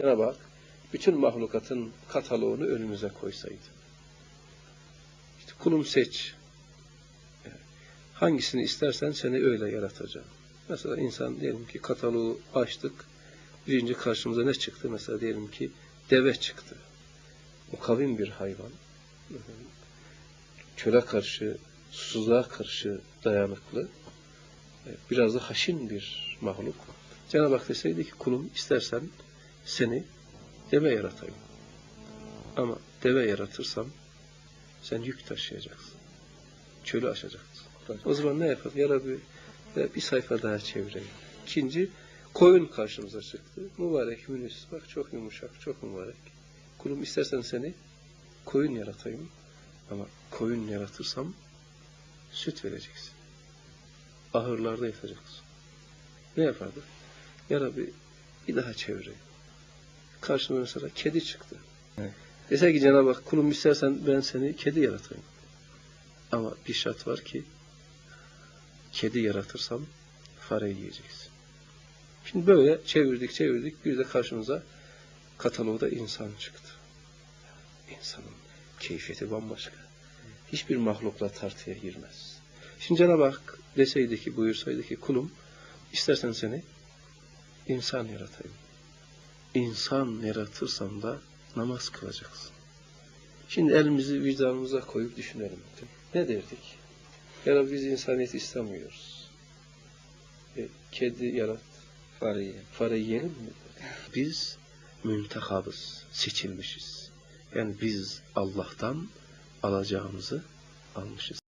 Cenab-ı Hak bütün mahlukatın kataloğunu önümüze koysaydı. İşte kulum seç. Hangisini istersen seni öyle yaratacağım. Mesela insan diyelim ki kataloğu açtık. Birinci karşımıza ne çıktı? Mesela diyelim ki deve çıktı. Mukavim bir hayvan. Çöle karşı, susuzluğa karşı dayanıklı. Biraz da haşin bir mahluk. Cenab-ı Hak deseydi ki kulum istersen seni deve yaratayım. Ama deve yaratırsam sen yük taşıyacaksın. Çölü aşacaksın. O zaman ne yapalım? Ya Rabbi bir sayfa daha çevireyim. İkinci koyun karşımıza çıktı. Mübarek Yunus bak çok yumuşak, çok mübarek. Kulum istersen seni koyun yaratayım. Ama koyun yaratırsam süt vereceksin. Ahırlarda yatacaksın. Ne yapardı? Ya Rabbi bir daha çevireyim. Karşıma mesela kedi çıktı. Evet. Dese ki Cenab-ı Hak kulum istersen ben seni kedi yaratayım. Ama bir şart var ki kedi yaratırsam fare yiyeceksin. Şimdi böyle çevirdik çevirdik bir de karşımıza katalogda insan çıktı. İnsanın keyfiyeti bambaşka. Hiçbir mahlukla tartıya girmez. Şimdi Cenab-ı Hak deseydi ki buyursaydı ki kulum istersen seni insan yaratayım. İnsan yaratırsam da namaz kılacaksın. Şimdi elimizi vicdanımıza koyup düşünelim. Ne derdik? Ya Rabbi biz insaniyet istemiyoruz. E, kedi yarat, Fareyi. fare yiyelim mi? Biz müntehabız, seçilmişiz. Yani biz Allah'tan alacağımızı almışız.